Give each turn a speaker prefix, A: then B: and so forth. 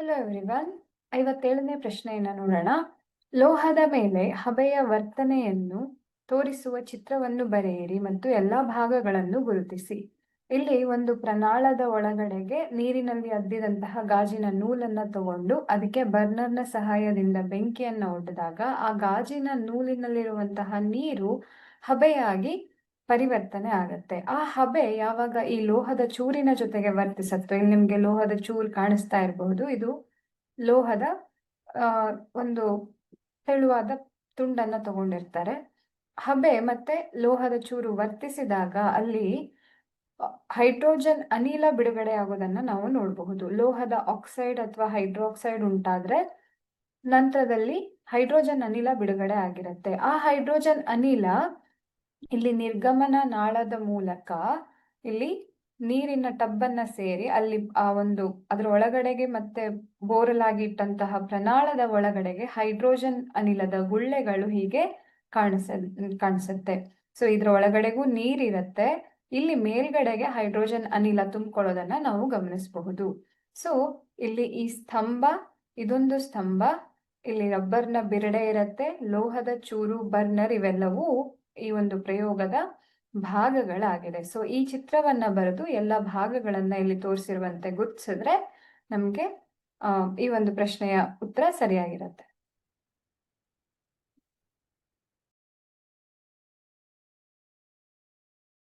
A: Hello everyone ಐವತ್ತೇಳನೇ ಪ್ರಶ್ನೆಯನ್ನು ನೋಡೋಣ. ಲೋಹದ ಮೇಲೆ ಹಬೆಯ ವರ್ತನೆಯನ್ನು ತೋರಿಸುವ ಚಿತ್ರವನ್ನು ಬರೆಯಿರಿ ಮತ್ತು ಎಲ್ಲ ಭಾಗಗಳನ್ನು ಗುರುತಿಸಿ. ಇಲ್ಲಿ ಒಂದು ಪ್ರಣಾಳದ ಒಳಗಡೆಗೆ ನೀರಿನಲ್ಲಿ ಅದ್ದಿದಂತಹ ಗಾಜಿನ ನೂಲನ್ನು ತಗೊಂಡು ಅದಕ್ಕೆ ಬರ್ನರ್ನ ಸಹಾಯದಿಂದ ಬೆಂಕಿಯನ್ನು ಒಡ್ಡಿದಾಗ ಆ ಗಾಜಿನ ನೂಲಿನಲ್ಲಿರುವಂತಹ ನೀರು ಹಬೆಯಾಗಿ ಪರಿವರ್ತನೆ ಆಗತ್ತೆ. ಆ ಹಬೆ ಯಾವಾಗ ಈ ಲೋಹದ ಚೂರಿನ ಜೊತೆಗೆ ವರ್ತಿಸತ್ತೋ ಇಲ್ಲಿ ನಿಮ್ಗೆ ಲೋಹದ ಚೂರು ಕಾಣಿಸ್ತಾ ಇರಬಹುದು, ಇದು ಲೋಹದ ಒಂದು ತೆಳುವಾದ ತುಂಡನ್ನ ತಗೊಂಡಿರ್ತಾರೆ. ಹಬೆ ಮತ್ತೆ ಲೋಹದ ಚೂರು ವರ್ತಿಸಿದಾಗ ಅಲ್ಲಿ ಹೈಡ್ರೋಜನ್ ಅನಿಲ ಬಿಡುಗಡೆ ಆಗೋದನ್ನ ನಾವು ನೋಡಬಹುದು. ಲೋಹದ ಆಕ್ಸೈಡ್ ಅಥವಾ ಹೈಡ್ರೋಕ್ಸೈಡ್ ಉಂಟಾದ್ರೆ ನಂತರದಲ್ಲಿ ಹೈಡ್ರೋಜನ್ ಅನಿಲ ಬಿಡುಗಡೆ ಆಗಿರುತ್ತೆ. ಆ ಹೈಡ್ರೋಜನ್ ಅನಿಲ ಇಲ್ಲಿ ನಿರ್ಗಮನ ನಾಳದ ಮೂಲಕ ಇಲ್ಲಿ ನೀರಿನ ಟಬ್ಬನ್ನ ಸೇರಿ ಅಲ್ಲಿ ಆ ಒಂದು ಅದರ ಒಳಗಡೆಗೆ ಮತ್ತೆ ಬೋರಲ್ ಆಗಿ ಇಟ್ಟಂತಹ ಪ್ರನಾಳದ ಒಳಗಡೆಗೆ ಹೈಡ್ರೋಜನ್ ಅನಿಲದ ಗುಳ್ಳೆಗಳು ಹೀಗೆ ಕಾಣಿಸ, ಕಾಣಿಸುತ್ತೆ. ಸೊ ಇದ್ರ ಒಳಗಡೆಗೂ ನೀರಿರತ್ತೆ. ಇಲ್ಲಿ ಮೇಲ್ಗಡೆಗೆ ಹೈಡ್ರೋಜನ್ ಅನಿಲ ತುಂಬಿಕೊಳ್ಳೋದನ್ನ ನಾವು ಗಮನಿಸಬಹುದು. ಸೊ ಇಲ್ಲಿ ಈ ಸ್ತಂಭ, ಇದೊಂದು ಸ್ತಂಭ. ಇಲ್ಲಿ ರಬ್ಬರ್ನ ಬಿರಡೆ ಇರತ್ತೆ. ಲೋಹದ ಚೂರು, ಬರ್ನರ್ ಇವೆಲ್ಲವೂ ಈ ಒಂದು ಪ್ರಯೋಗದ ಭಾಗಗಳಾಗಿದೆ. ಸೊ ಈ ಚಿತ್ರವನ್ನ ಬರೆದು ಎಲ್ಲ ಭಾಗಗಳನ್ನ ಇಲ್ಲಿ ತೋರಿಸಿರುವಂತೆ ಗುರುತಿಸಿದ್ರೆ ನಮ್ಗೆ ಈ ಒಂದು ಪ್ರಶ್ನೆಯ ಉತ್ತರ ಸರಿಯಾಗಿರುತ್ತೆ.